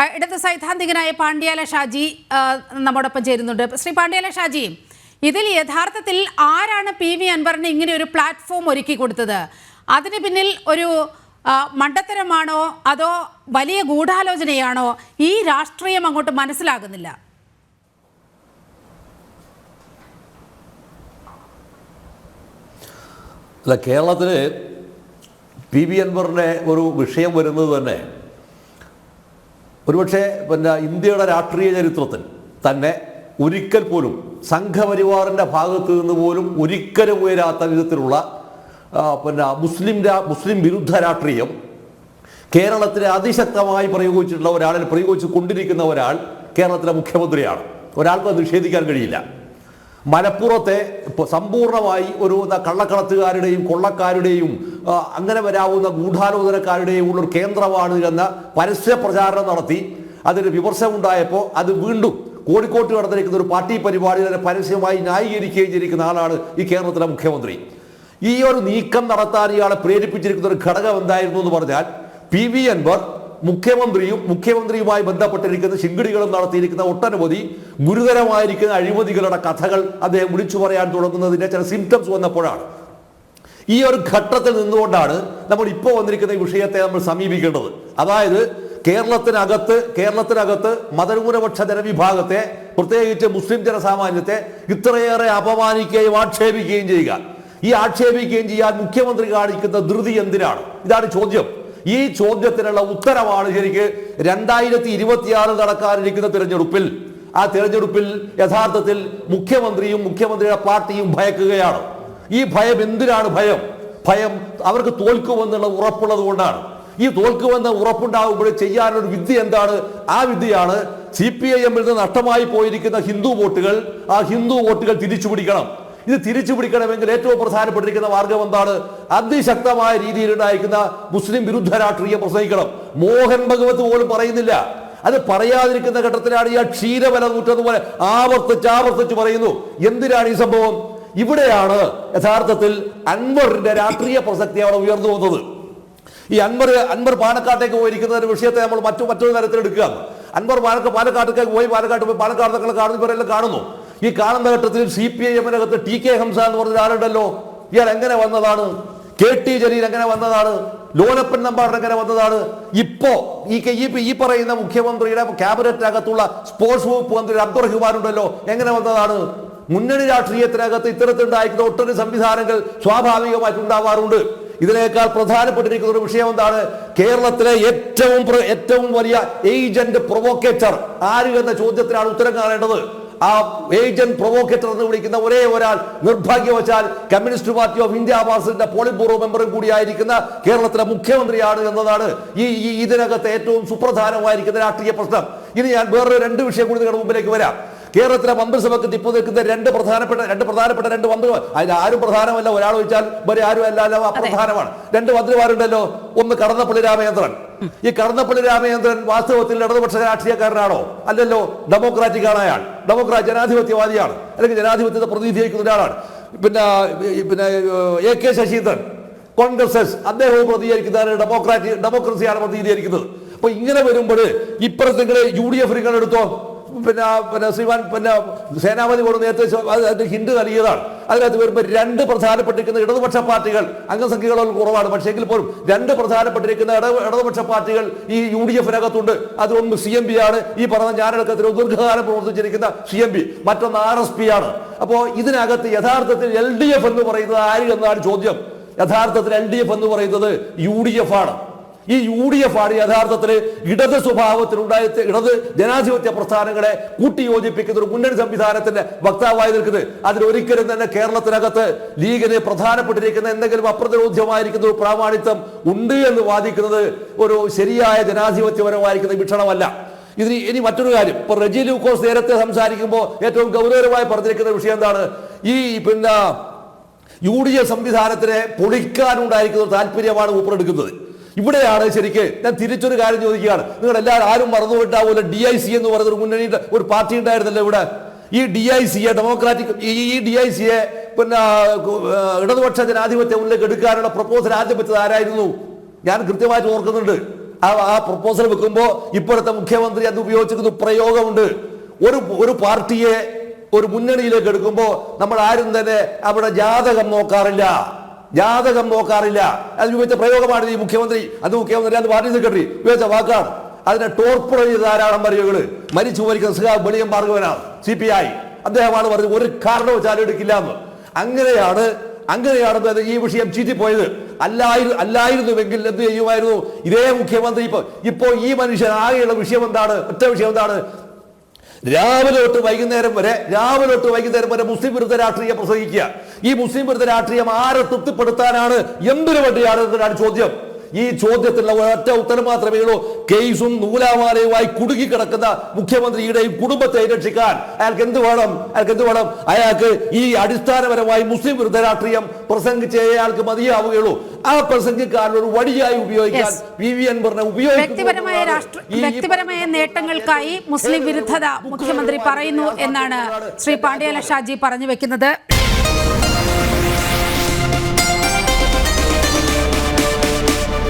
ആ, ഇടത് സൈദ്ധാന്തികനായ പാണ്ഡ്യാല ഷാജി നമ്മോടൊപ്പം ചേരുന്നുണ്ട്. ശ്രീ പാണ്ഡ്യാല ഷാജി ഇതിൽ യഥാർത്ഥത്തിൽ ആരാണ് പി വി അൻവറിന് ഇങ്ങനെ ഒരു പ്ലാറ്റ്ഫോം ഒരുക്കി കൊടുത്തത്? അതിന് പിന്നിൽ ഒരു മണ്ടത്തരമാണോ? അതോ വലിയ ഗൂഢാലോചനയാണോ? ഈ രാഷ്ട്രീയം അങ്ങോട്ട് മനസ്സിലാകുന്നില്ല. അല്ല കേരളത്തിൽ പി വി അൻവറിന്റെ ഒരു വിഷയം വരുന്നത് തന്നെ ഒരുപക്ഷെ പിന്നെ ഇന്ത്യയുടെ രാഷ്ട്രീയ ചരിത്രത്തിൽ തന്നെ ഒരിക്കൽ പോലും സംഘപരിവാറിന്റെ ഭാഗത്ത് നിന്ന് പോലും ഒരിക്കലും ഉയരാത്ത വിധത്തിലുള്ള പിന്നെ മുസ്ലിം മുസ്ലിം വിരുദ്ധ രാഷ്ട്രീയം കേരളത്തിലെ അതിശക്തമായി പ്രയോഗിച്ചിട്ടുള്ള ഒരാളിൽ പ്രയോഗിച്ചു കൊണ്ടിരിക്കുന്ന ഒരാൾ കേരളത്തിലെ മുഖ്യമന്ത്രിയാണ്. ഒരാൾക്ക് അത് നിഷേധിക്കാൻ കഴിയില്ല. മലപ്പുറത്തെ സമ്പൂർണമായി ഒരു കള്ളക്കടത്തുകാരുടെയും കൊള്ളക്കാരുടെയും അങ്ങനെ വരാവുന്ന ഗൂഢാലോചനക്കാരുടെയും ഉള്ള ഒരു കേന്ദ്രമാണ് എന്ന പരസ്യ പ്രചാരണം നടത്തി. അതിന് വിമർശമുണ്ടായപ്പോൾ അത് വീണ്ടും കോഴിക്കോട്ട് നടന്നിരിക്കുന്ന ഒരു പാർട്ടി പരിപാടി തന്നെ പരസ്യമായി ന്യായീകരിക്കുകയും ചെയ്തിരിക്കുന്ന ആളാണ് ഈ കേരളത്തിലെ മുഖ്യമന്ത്രി. ഈ ഒരു നീക്കം നടത്താൻ ഇയാളെ പ്രേരിപ്പിച്ചിരിക്കുന്ന ഒരു ഘടകം എന്തായിരുന്നു എന്ന് പറഞ്ഞാൽ പി വി അൻവർ മുഖ്യമന്ത്രിയും മുഖ്യമന്ത്രിയുമായി ബന്ധപ്പെട്ടിരിക്കുന്ന ശിങ്കിടികളും നടത്തിയിരിക്കുന്ന ഒട്ടനവധി ഗുരുതരമായിരിക്കുന്ന അഴിമതികളുടെ കഥകൾ അദ്ദേഹം വിളിച്ചു പറയാൻ തുടങ്ങുന്നതിന്റെ ചില സിംറ്റംസ് വന്നപ്പോഴാണ്. ഈ ഒരു ഘട്ടത്തിൽ നിന്നുകൊണ്ടാണ് നമ്മൾ ഇപ്പോൾ വന്നിരിക്കുന്ന ഈ വിഷയത്തെ നമ്മൾ സമീപിക്കേണ്ടത്. അതായത് കേരളത്തിനകത്ത് കേരളത്തിനകത്ത് മതന്യൂനപക്ഷ ജനവിഭാഗത്തെ പ്രത്യേകിച്ച് മുസ്ലിം ജനസാമാന്യത്തെ ഇത്രയേറെ അപമാനിക്കുകയും ആക്ഷേപിക്കുകയും ചെയ്യുക. ഈ ആക്ഷേപിക്കുകയും ചെയ്യാൻ മുഖ്യമന്ത്രി കാണിക്കുന്ന ധൃതി എന്തിനാണ്? ഇതാണ് ചോദ്യം. ഈ ചോദ്യത്തിനുള്ള ഉത്തരമാണ് ശരിക്ക് രണ്ടായിരത്തി ഇരുപത്തിയാറ് നടക്കാനിരിക്കുന്ന തിരഞ്ഞെടുപ്പിൽ. ആ തിരഞ്ഞെടുപ്പിൽ യഥാർത്ഥത്തിൽ മുഖ്യമന്ത്രിയും മുഖ്യമന്ത്രിയുടെ പാർട്ടിയും ഭയക്കുകയാണ്. ഈ ഭയം എന്തിനാണ് ഭയം? ഭയം അവർക്ക് തോൽക്കുമെന്നുള്ള ഉറപ്പുള്ളത് കൊണ്ടാണ്. ഈ തോൽക്കുമെന്ന ഉറപ്പുണ്ടാകുമ്പോൾ ചെയ്യാനൊരു വിദ്യ എന്താണ്? ആ വിദ്യയാണ് സി പി ഐ എമ്മിൽ നിന്ന് നഷ്ടമായി പോയിരിക്കുന്ന ഹിന്ദു വോട്ടുകൾ ആ ഹിന്ദു വോട്ടുകൾ തിരിച്ചു പിടിക്കണം ഇത് തിരിച്ചു പിടിക്കണമെങ്കിൽ ഏറ്റവും പ്രധാനപ്പെട്ടിരിക്കുന്ന മാർഗം എന്താണ്? അതിശക്തമായ രീതിയിൽ ഉണ്ടായിരിക്കുന്ന മുസ്ലിം വിരുദ്ധ രാഷ്ട്രീയം പ്രസംഗിക്കണം. മോഹൻ ഭഗവത് പോലും പറയുന്നില്ല. അത് പറയാതിരിക്കുന്ന ഘട്ടത്തിലാണ് ഈ ക്ഷീരബല നൂറ്റതുപോലെ ആവർത്തിച്ച് ആവർത്തിച്ച് പറയുന്നു. എന്തിനാണ് ഈ സംഭവം? ഇവിടെയാണ് യഥാർത്ഥത്തിൽ അൻവറിന്റെ രാഷ്ട്രീയ പ്രസക്തി അവിടെ ഉയർന്നു വന്നത് ഈ അൻവർ അൻവർ പാലക്കാട്ടേക്ക് പോയിരിക്കുന്ന വിഷയത്തെ നമ്മൾ മറ്റു മറ്റൊരു തരത്തിൽ എടുക്കുകയാണ് അൻവർ പാലക്കാട് പാലക്കാട്ടേക്ക് പോയി പാലക്കാട്ട് പോയി പാലക്കാട് കാണുന്ന ഇവരെല്ലാം കാണുന്നു. ഈ കാണുന്ന ഘട്ടത്തിൽ സി പി ഐ എമ്മിനകത്ത് ടി കെ ഹംസ എന്ന് പറഞ്ഞ ഒരാളുണ്ടല്ലോ. ഇയാൾ എങ്ങനെ വന്നതാണ്? കെ ടി ജലീൽ എങ്ങനെ വന്നതാണ്? ലോലപ്പൻ നമ്പാടൻ എങ്ങനെ വന്നതാണ്? ഇപ്പോ ഈ ഈ പറയുന്ന മുഖ്യമന്ത്രിയുടെ ക്യാബിനറ്റിനകത്തുള്ള സ്പോർട്സ് വകുപ്പ് മന്ത്രി അബ്ദുറഹിമാൻ ഉണ്ടല്ലോ. എങ്ങനെ വന്നതാണ്? മുന്നണി രാഷ്ട്രീയത്തിനകത്ത് ഇത്തരത്തിലുണ്ടായിരിക്കുന്ന ഒട്ടൊരു സംവിധാനങ്ങൾ സ്വാഭാവികമായിട്ട് ഉണ്ടാവാറുണ്ട്. ഇതിനേക്കാൾ പ്രധാനപ്പെട്ടിരിക്കുന്ന ഒരു വിഷയം എന്താണ്? കേരളത്തിലെ ഏറ്റവും ഏറ്റവും വലിയ ഏജന്റ് പ്രൊവോക്കേറ്റർ ആര് എന്ന ചോദ്യത്തിനാണ് ഉത്തരം കാണേണ്ടത്? ആ ഏജന്റ് പ്രൊവോക്കേറ്റർ എന്ന് വിളിക്കുന്ന ഒരേ ഒരാൾ നിർഭാഗ്യവശാൽ കമ്മ്യൂണിസ്റ്റ് പാർട്ടി ഓഫ് ഇന്ത്യ മാർസിന്റെ പോളിറ്റ് ബ്യൂറോ മെമ്പറും കൂടിയായിരിക്കുന്ന കേരളത്തിലെ മുഖ്യമന്ത്രിയാണ് എന്നതാണ് ഈ ഇതിനകത്ത് ഏറ്റവും സുപ്രധാനമായിരിക്കുന്ന രാഷ്ട്രീയ പ്രശ്നം. ഇനി ഞാൻ വേറൊരു രണ്ട് വിഷയം കൂടി നിങ്ങളുടെ മുമ്പിലേക്ക് വരാം. കേരളത്തിലെ മന്ത്രിസഭയ്ക്ക് തിപ്പു നിൽക്കുന്ന രണ്ട് പ്രധാനപ്പെട്ട രണ്ട് പ്രധാനപ്പെട്ട രണ്ട് മന്ത്രി അതിൽ ആരും പ്രധാനമല്ല. ഒരാൾ വെച്ചാൽ വേറെ ആരും അല്ലല്ലോ അപ്രധാനമാണ്. രണ്ട് മന്ത്രിമാരുണ്ടല്ലോ. ഒന്ന് കടന്നപ്പള്ളി രാമചന്ദ്രൻ. ഈ കടന്നപ്പള്ളി രാമചന്ദ്രൻ വാസ്തവത്തിൽ ഇടതുപക്ഷ രാഷ്ട്രീയക്കാരനാണോ? അല്ലല്ലോ ഡെമോക്രാറ്റിക് ആണ് അയാൾ ഡെമോക്രാറ്റ് ജനാധിപത്യവാദിയാണ്. അല്ലെങ്കിൽ ജനാധിപത്യത്തെ പ്രതിനിധീകരിക്കുന്ന ഒരാളാണ്. പിന്നെ പിന്നെ എ കെ ശശീന്ദ്രൻ. കോൺഗ്രസ് അദ്ദേഹവും പ്രതികരിക്കുന്നതാണ് ഡെമോക്രാറ്റി ഡെമോക്രസിയാണ് പ്രതികരിക്കുന്നത് അപ്പൊ ഇങ്ങനെ വരുമ്പോൾ ഇപ്പുറത്ത് നിങ്ങൾ യു ഡി എഫ് നിങ്ങൾ എടുത്തോ? പിന്നെ പിന്നെ ശ്രീമാൻ പിന്നെ സേനാപതി കൊണ്ട് നേരത്തെ ഹിന്ദു ഹിന്റ് നൽകിയതാണ്. അതിനകത്ത് വരുമ്പോൾ രണ്ട് പ്രധാനപ്പെട്ടിരിക്കുന്ന ഇടതുപക്ഷ പാർട്ടികൾ അംഗസംഖ്യകളിൽ കുറവാണ്. പക്ഷേ എങ്കിൽ പോലും രണ്ട് പ്രധാനപ്പെട്ടിരിക്കുന്ന ഇട ഇടതുപക്ഷ പാർട്ടികൾ ഈ യു ഡി എഫിനകത്തുണ്ട് അതിലൊന്ന് സി എം പി ആണ്. ഈ പറഞ്ഞ ഞാനടക്കത്തിൽ ദീർഘകാലം പ്രവർത്തിച്ചിരിക്കുന്ന സി എം പി മറ്റൊന്ന് ആർ എസ് പി ആണ്. അപ്പോൾ ഇതിനകത്ത് യഥാർത്ഥത്തിൽ എൽ ഡി എഫ് എന്ന് പറയുന്നത് ആര് എന്നാണ് ചോദ്യം. യഥാർത്ഥത്തിൽ എൽ ഡി എഫ് എന്ന് പറയുന്നത് യു ഡി എഫ് ആണ്. ഈ യു ഡി എഫ് ആണ് യഥാർത്ഥത്തിൽ ഇടത് സ്വഭാവത്തിലുണ്ടായ ഇടത് ജനാധിപത്യ പ്രസ്ഥാനങ്ങളെ കൂട്ടിയോജിപ്പിക്കുന്ന ഒരു മുന്നണി സംവിധാനത്തിന്റെ വക്താവായി നിൽക്കുന്നത്. അതിലൊരിക്കലും തന്നെ കേരളത്തിനകത്ത് ലീഗിന് പ്രധാനപ്പെട്ടിരിക്കുന്ന എന്തെങ്കിലും അപ്രതിരോധ്യമായിരിക്കുന്ന ഒരു പ്രാമാണിത്വം ഉണ്ട് എന്ന് വാദിക്കുന്നത് ഒരു ശരിയായ ജനാധിപത്യപരമായിരിക്കുന്ന വീക്ഷണമല്ല. ഇതിന് ഇനി മറ്റൊരു കാര്യം. ഇപ്പൊ റെജി ലൂക്കോസ് നേരത്തെ സംസാരിക്കുമ്പോൾ ഏറ്റവും ഗൗരവമായി പറഞ്ഞിരിക്കുന്ന വിഷയം എന്താണ്? ഈ പിന്നെ യു ഡി എഫ് സംവിധാനത്തിനെ പൊളിക്കാനുണ്ടായിരിക്കുന്ന താല്പര്യമാണ് ഊപ്പറെടുക്കുന്നത്. ഇവിടെയാണ് ശരിക്ക് ഞാൻ തിരിച്ചൊരു കാര്യം ചോദിക്കുകയാണ്. നിങ്ങൾ എല്ലാവരും ആരും മറന്നുപോയിട്ടാവൂല. ഡി ഐ സി എന്ന് പറയുന്ന ഒരു മുന്നണി ഒരു പാർട്ടി ഉണ്ടായിരുന്നല്ലോ ഇവിടെ. ഈ ഡി ഐ സിയെ ഡെമോക്രാറ്റിക് ഈ ഡി ഐ സിയെ പിന്നെ ഇടതുപക്ഷ ജനാധിപത്യ മുന്നിലേക്ക് എടുക്കാനുള്ള പ്രപ്പോസൽ ആദ്യം വെച്ചത് ആരായിരുന്നു? ഞാൻ കൃത്യമായിട്ട് ഓർക്കുന്നുണ്ട്. ആ ആ പ്രപ്പോസൽ വെക്കുമ്പോൾ ഇപ്പോഴത്തെ മുഖ്യമന്ത്രി അത് ഉപയോഗിച്ചിരിക്കുന്ന പ്രയോഗമുണ്ട്. ഒരു ഒരു പാർട്ടിയെ ഒരു മുന്നണിയിലേക്ക് എടുക്കുമ്പോൾ നമ്മൾ ആരും തന്നെ അവിടെ ജാതകം നോക്കാറില്ല. ജാതകം നോക്കാറില്ല. അത് ഉപയോഗിച്ച പ്രയോഗമാണ് ഈ മുഖ്യമന്ത്രി. അത് മുഖ്യമന്ത്രി അത് പാർട്ടി സെക്രട്ടറി. ഉപയോഗിച്ച വാക്കാണ്. അതിനെ ടോർപ്പുറ ചെയ്ത ധാരാളം പറയുകൾ മരിച്ചു മരിക്കുന്ന സിഹാ വെളിയം ഭാർഗവനാണ് സി പി ഐ. അദ്ദേഹമാണ് പറഞ്ഞത് ഒരു കാരണവശാലും എടുക്കില്ല എന്ന്. അങ്ങനെയാണ് അങ്ങനെയാണ് ഈ വിഷയം ചീറ്റിപ്പോയത്. അല്ലായിരുന്നു അല്ലായിരുന്നുവെങ്കിൽ എന്ത് ചെയ്യുമായിരുന്നു? ഇതേ മുഖ്യമന്ത്രി ഇപ്പൊ ഇപ്പോ ഈ മനുഷ്യൻ ആകെയുള്ള വിഷയം എന്താണ്? ഒറ്റ വിഷയം എന്താണ്? രാവിലെ തൊട്ട് വൈകുന്നേരം വരെ രാവിലെ തൊട്ട് വൈകുന്നേരം വരെ മുസ്ലിം വിരുദ്ധ രാഷ്ട്രീയം പ്രസംഗിക്കുക. ഈ മുസ്ലിം വിരുദ്ധ രാഷ്ട്രീയം ആരെ തൃപ്തിപ്പെടുത്താനാണ്? എന്തിനു വേണ്ടിയാണ് ചോദ്യം. ഈ ചോദ്യത്തിലുള്ള ഒരൊറ്റ ഉത്തരം മാത്രമേ ഉള്ളൂ. കേസും നൂലാമാലയുമായി കുടുങ്ങിക്കിടക്കുന്ന മുഖ്യമന്ത്രിയുടെയും കുടുംബത്തെ രക്ഷിക്കാൻ അയാൾക്ക് എന്ത് വേണം? അയാൾക്ക് എന്ത് വേണം? അയാൾക്ക് ഈ അടിസ്ഥാനപരമായി മുസ്ലിം വിരുദ്ധ രാഷ്ട്രീയം പ്രസംഗിച്ച് അയാൾക്ക് മതിയാവുകയുള്ളൂ. ആ പ്രസംഗക്കാരൻ ഒരു വടിയായി ഉപയോഗിക്കാൻ. വി വി അൻവറിനെ പറഞ്ഞ വ്യക്തിപരമായ രാഷ്ട്ര വ്യക്തിപരമായ നേട്ടങ്ങൾക്കായി മുസ്ലിം വിരുദ്ധത മുഖ്യമന്ത്രി പറയുന്നു എന്നാണ് ശ്രീ പാണ്ഡ്യാല ഷാജി പറഞ്ഞു വെക്കുന്നത്